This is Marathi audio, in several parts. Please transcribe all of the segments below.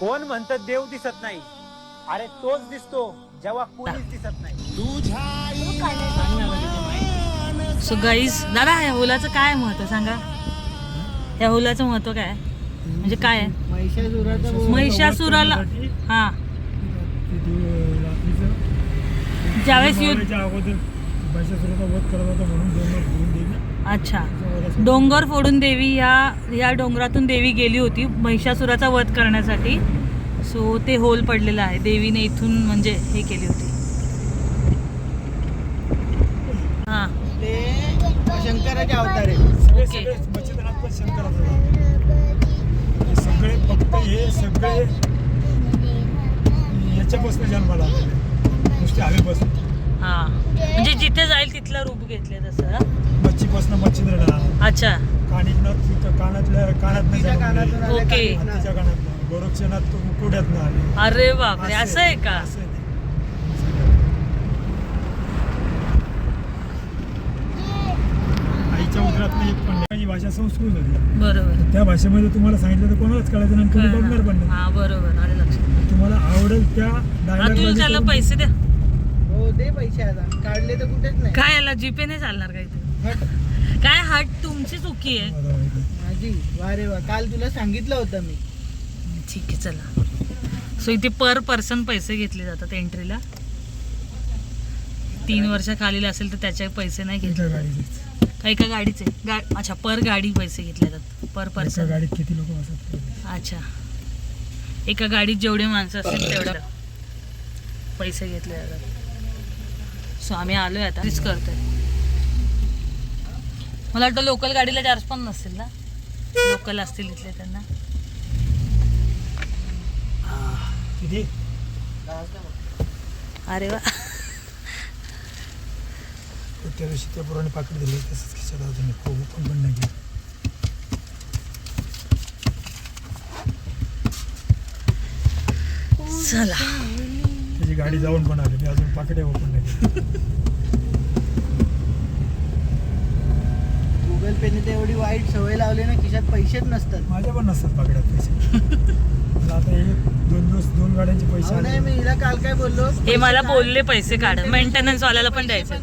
कोण म्हणतात देव दिसत नाही? अरे तोच दिसतो जेव्हा कोणीच दिसत नाही. सो गाईज दादा या हुलाचं काय महत्त्व सांगा? या हुलाचं महत्त्व काय? आहे? म्हणजे काय आहे? महिषासुराला हा. ज्यावेळेस युद्ध अगोदर महिषासुराचा वध करत होता म्हणून डोंगर घेऊन देवी अच्छा. डोंगर फोडून देवी या या डोंगरातून देवी गेली होती महिषासुराचा वध करण्यासाठी. सो ते होल पडलेलं आहे. देवीने इथून म्हणजे हे केली होती. हा. ते शंकराचे अवतार आहे सगळे. हे फक्त हे सगळे याच्यापासून जन्माला नुसते हवेपासून हा. म्हणजे जिथे जाईल तिथलं रूप घेतले तसं. हा? मच्छीपासून मच्छिंद्रनाथ अच्छा. कानातल्या कानात तिच्या कानातून आले ओके. कानातून. तिच्या कानात गोरक्षनाथ आले. अरे बापरे असं. आहे का? असं आहे ते. आईच्या उदरात एक पण नाही. ही भाषा संस्कृत होती बरोबर. त्या भाषेमध्ये तुम्हाला सांगितलं तर कोणालाच कळायचं नाही कोणी बघणार पण नाही. हा बरोबर. आले लक्षात. तुम्हाला आवडेल त्या अतुल dialogue त्याला मध्ये पैसे द्या. हो दे पैसे आता. काढले तर कुठेच नाही. काय याला जीपे नाही चालणार काही हट. काय हट? तुमची चुकी आहे. माझी? वा रे वा. काल तुला सांगितलं होतं मी. ठीक आहे चला. सो इथे पर पर्सन पैसे घेतले जातात एंट्रीला तीन वर्षाखालील असेल तर त्याचे पैसे नाही घेतले. गाडीचे का गाडीचे? गा अच्छा पर गाडी पैसे घेतले जातात. पर पर्सन गाडीत किती लोक बसतात? अच्छा. एका गाडीत जेवढे माणसं असतील तेवढं पैसे घेतले जातात. सो आम्ही आलोय आता. तीच करतोय. मला वाटतं लोकल गाडीला चार्ज पण नसतील ना? लोकल असतील इथले त्यांना. अरे वा. त्या दिवशी त्या पुराने पाकिट दिले तसंच खिशात अजून एक खूप पण नाही केलं. चला. गाडी जाऊन पण आली. मी अजून पाकिटे ओपन नाही. गुगल पेने तर एवढी वाईट सवय लावली ना खिशात पैसेच नसतात. माझ्या पण नसतात पाकिटात पैसे. मला आता हे दोन दिवस दोन गाड्यांचे पैसे अहो नाही आले. मी हिला काल काय बोललो? हे मला बोलले पैसे काढ. मेंटेनन्स वाल्याला पण द्यायचं.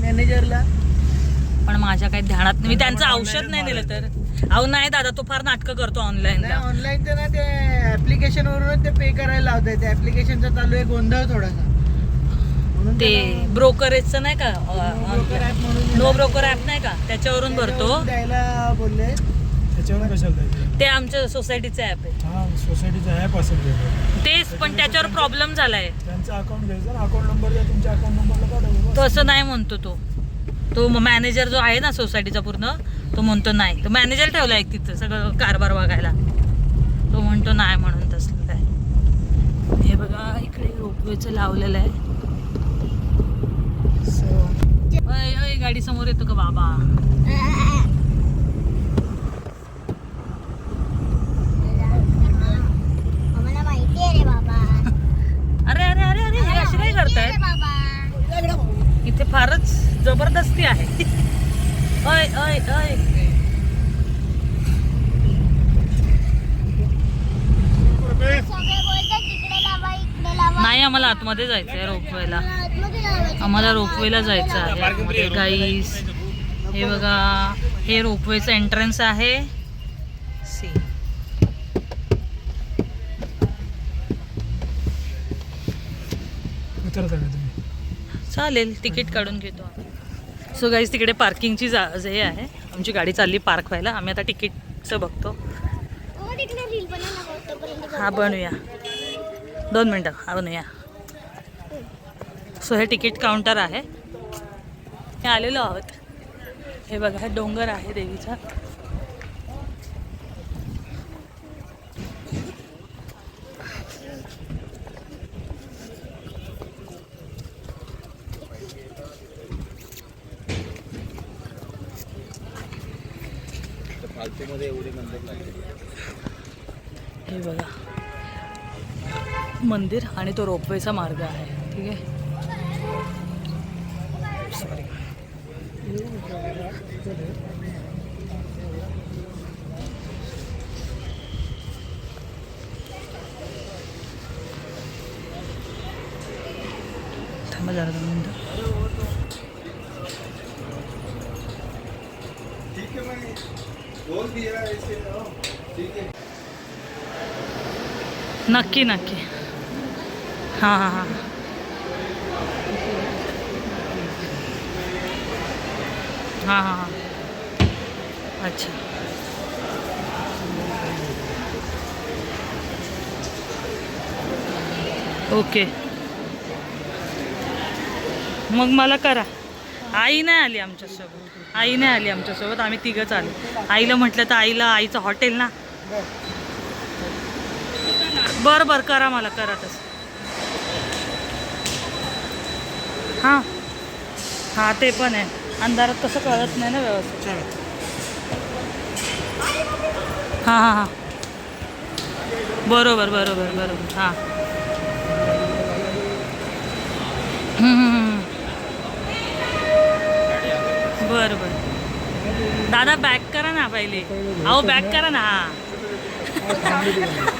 मॅनेजरला पण माझ्या काही ध्यानात नाही मी त्यांचं औषध नाही दिलं तर. अहो नाही दादा तो फार नाटकं करतो ऑनलाईन नाही ऑनलाईन ते ना ते ऍप्लिकेशन वरूनच ते पे करायला लावतंय. त्या ऍप्लिकेशनचा चालू आहे गोंधळ थोडासा. ते ब्रोकरेजचं नाही का? नो ब्रोकर ऍप नाही का? त्याच्यावरून भरतो. द्यायला बोलले. त्याच्यावर कशाला द्यायचं? ते आमच्या सोसायटीचं ऍप आहे. हा सोसायटीचा ॲप असेल. तेच पण त्याच्यावर प्रॉब्लेम झालाय त्यांचा अकाउंट घ्यायचं अकाउंट नंबर द्या तुमच्या अकाउंट नंबरला तो असं नाही म्हणतो तो. तो मॅनेजर जो आहे ना सोसायटीचा पूर्ण तो म्हणतो नाही. तो मॅनेजर ठेवला एक तिथं सगळं कारभार बघायला. तो म्हणतो नाही म्हणून तसलं काय. हे बघा इकडे रोपवेचं लावलेलं आहे. अय, गाडी समोर येतो का बाबा? आम्हाला माहिती आहे रे बाबा. अरे अरे अरे अरे हे असे काय करतायत. बाबा. इथे फारच जबरदस्ती आहे. अय अय अय नाही आम्हाला आतमध्ये जायचं आहे रोपवेला. आम्हाला रोपवेला जायचं आहे. गाईस हे बघा हे रोपवेचं एंट्रन्स आहे. सी उतरता चालेल तिकीट काढून घेतो सो गाईज तिकडे पार्किंगची जा हे आहे. आमची गाडी चालली पार्क व्हायला. आम्ही आता तिकीटचं बघतो. हा बनूया. दोन मिनटं. हा बनूया. सो हे तिकीट काउंटर आहे. हे आलेलो आहोत. हे बघा डोंगर आहे देवीचा. एवढे मंदिर हे बघा. मंदिर आणि तो रोपवेचा मार्ग आहे. ठीक आहे? थांबा जरा नक्की नक्की. हां हां हां. हां हां हां. अच्छा. ओके. मग मला करा. आई नाही आली आमच्यासोबत. आई नाही आली आमच्यासोबत. आम्ही तिघंच आलो आईला म्हटलं तर आईला आईचं हॉटेल ना. बरं बरं करा मला करा तसं. हां. हां ते पण आहे. अंधारात तसं कळत नाही ना व्यवस्थित. हां हां हां. बरोबर बरोबर बरोबर. हां. बरं बरं. दादा बॅक करा ना पहिले. अहो बॅक करा ना. हां.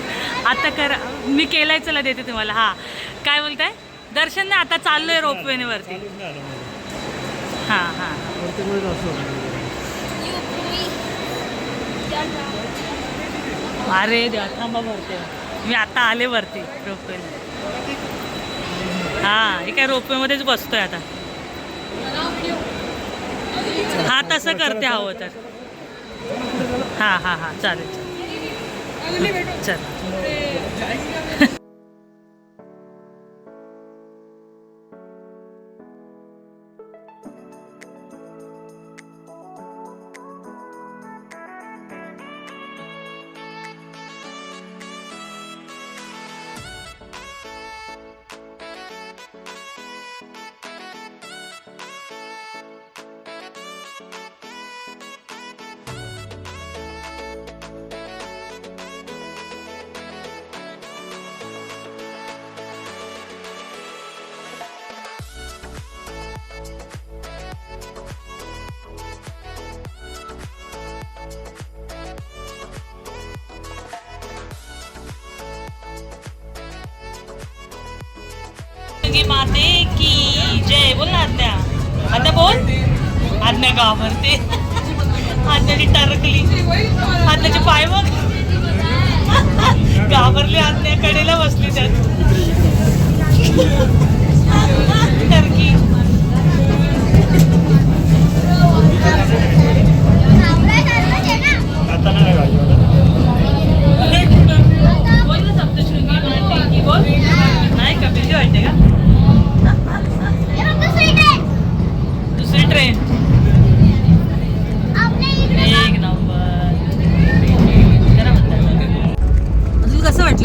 आता करा मी केलाय चला देते तुम्हाला. हां. काय बोलताय? दर्शन नाही आता चाललोय रोपवेने वरती. हां हां. अरे देवा थांबा भरते मी आता आले वरती रोपवेने हां हे काय रोपवेमध्येच बसतोय आता. हा तसं करते हवं तर. हां हां हां चालेल चालेल. चल. की माते की जय बोल ना आत्या. आता बोल. आज्ञा घाबरते. आज्ञाची टरकली. आज्ञाचे पाय बघ. घाबरले आज्ञा कडेला बसली त्यात.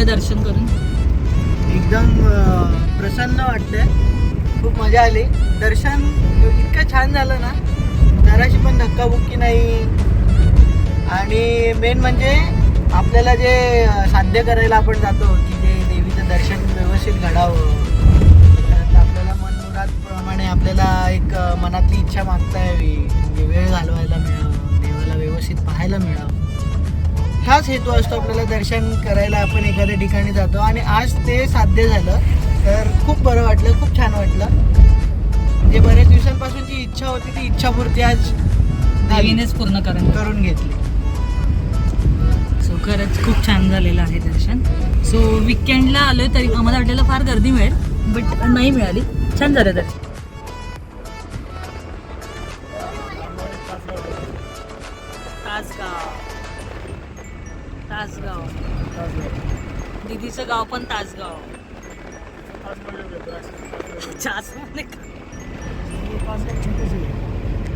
वाटलं दर्शन करून. एकदम प्रसन्न वाटतंय. खूप मजा आली. दर्शन इतकं छान झालं ना जराशी पण धक्काबुक्की नाही. आणि मेन म्हणजे आपल्याला जे साध्य करायला आपण जातो की जे देवीचं दर्शन व्यवस्थित घडावं. त्यात आपल्याला मनमुरादप्रमाणे आपल्याला एक मनातली इच्छा मागता यावी. म्हणजे वेळ घालवायला मिळावं देवाला व्यवस्थित पाहायला मिळावं. हाच हेतू असतो आपल्याला दर्शन करायला आपण एखाद्या ठिकाणी जातो. आणि आज ते साध्य झालं तर खूप बरं वाटलं खूप छान वाटलं. म्हणजे बऱ्याच दिवसांपासून जी इच्छा होती ती इच्छापूर्ती आज. देवीनेच पूर्ण करून करून घेतली. सो खरंच खूप छान झालेलं आहे दर्शन. सो विकेंडला आलोय तरी आम्हाला वाटलेलं फार गर्दी मिळेल बट नाही मिळाली. छान झालं दर्शन दिदीचं गाव पण तासगाव. का?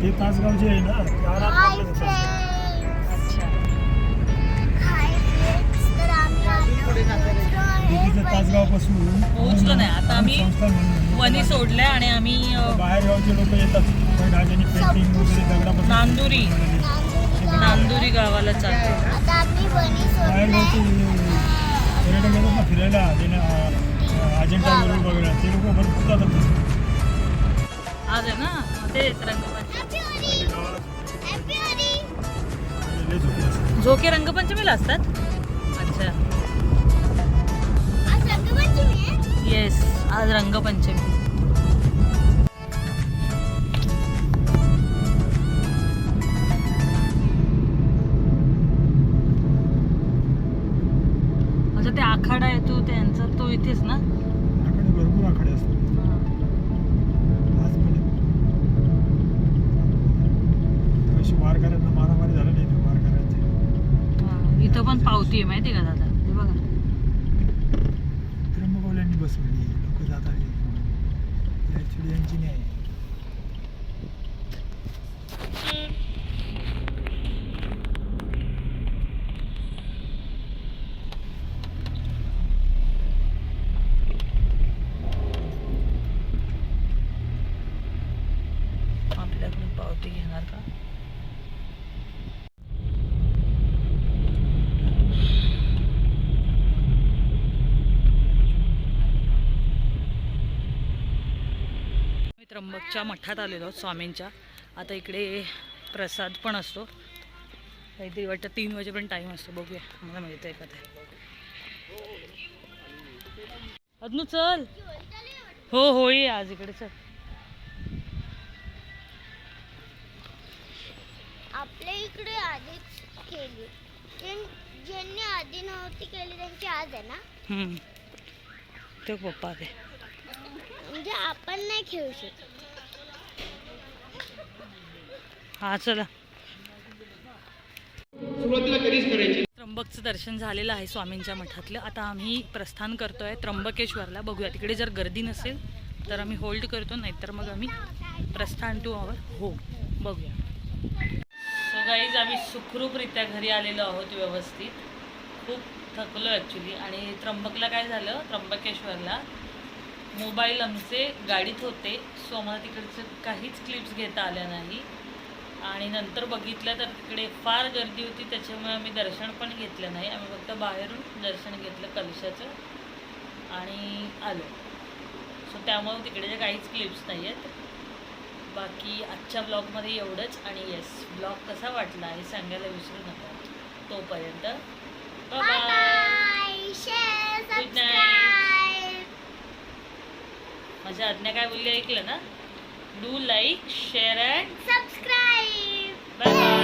ते तासगाव जे आहे ना ते आराम तासगाव. तासगावपासून पोहोचलो नाही. आता आम्ही वनी सोडलंय आणि आम्ही बाहेर गावचे लोक येतात. पण राजांनी पेंटिंग वगैरे दगडापासून नांदुरी. नांदूर नांदुरी गावाला चालतो बाहेर गावचे पर्यटक येतात ना फिरायला अजिंठा वगैरे बघायला ते लोक भरपूर जातात तिथे. आज आहे ना ते रंगपंचमी. झोके रंगपंचमीला असतात? अच्छा. आज रंगपंचमी आहे? येस आज रंगपंचमी. त्यांचा तो इथेच ना. आकडे भरपूर आकडे असतात. आज पण अशी वारकऱ्यांना मारामारी झालं नाही ते वारकऱ्यांचे. हा, इथं पण पावती आहे माहिती का दादा हे बघा त्र्यंबकवाल्यांनी बसवली लोक जात आली ॲक्च्युली यांची नाही आहे. आपल्याकडून पावती घेणार का मी त्र्यंबकच्या मठात आलेलो आहोत स्वामींच्या. आता इकडे प्रसाद पण असतो. काहीतरी वाटतं तीन वाजेपर्यंत टाईम असतो. बघूया. मला मिळतंय का ते अदनू चल. हो होळी आहे आज इकडे चल. आपल्या इकडे आधीच केली. ज्यां- ज्यांनी आधी नव्हती केली त्यांची आज आहे ना? हम्म. ते पप्पा ते म्हणजे आपण नाही खेळू शकत. हा चला. त्र्यंबकचं दर्शन झालेलं आहे स्वामींच्या मठातलं. आता आम्ही प्रस्थान करतोय त्र्यंबकेश्वरला. बघूया तिकडे जर गर्दी नसेल तर आम्ही होल्ड करतो नाहीतर मग आम्ही प्रस्थान टू आवर हो बघूया. सो गाईज आम्ही सुखरूपरित्या घरी आलेलो आहोत व्यवस्थित. खूप थकलो ॲक्च्युली आणि त्र्यंबकला काय झालं? त्र्यंबकेश्वरला मोबाईल आमचे गाडीत होते. सो आम्हाला तिकडचं काहीच क्लिप्स घेता आल्या नाही. आणि नंतर बघितलं तर तिकडे फार गर्दी होती त्याच्यामुळे आम्ही दर्शन पण घेतलं नाही. आम्ही फक्त बाहेरून दर्शन घेतलं कलशाचं आणि आलो. सो त्यामुळे तिकडे काहीच क्लिप्स नाही आहेत बाकी आजच्या ब्लॉगमध्ये एवढंच आणि येस ब्लॉग कसा वाटला हे सांगायला विसरू नका. तोपर्यंत. सबस्क्राईब माझ्या आज्ञा काय बोलली ऐकलं ना? Do like share and subscribe Bye.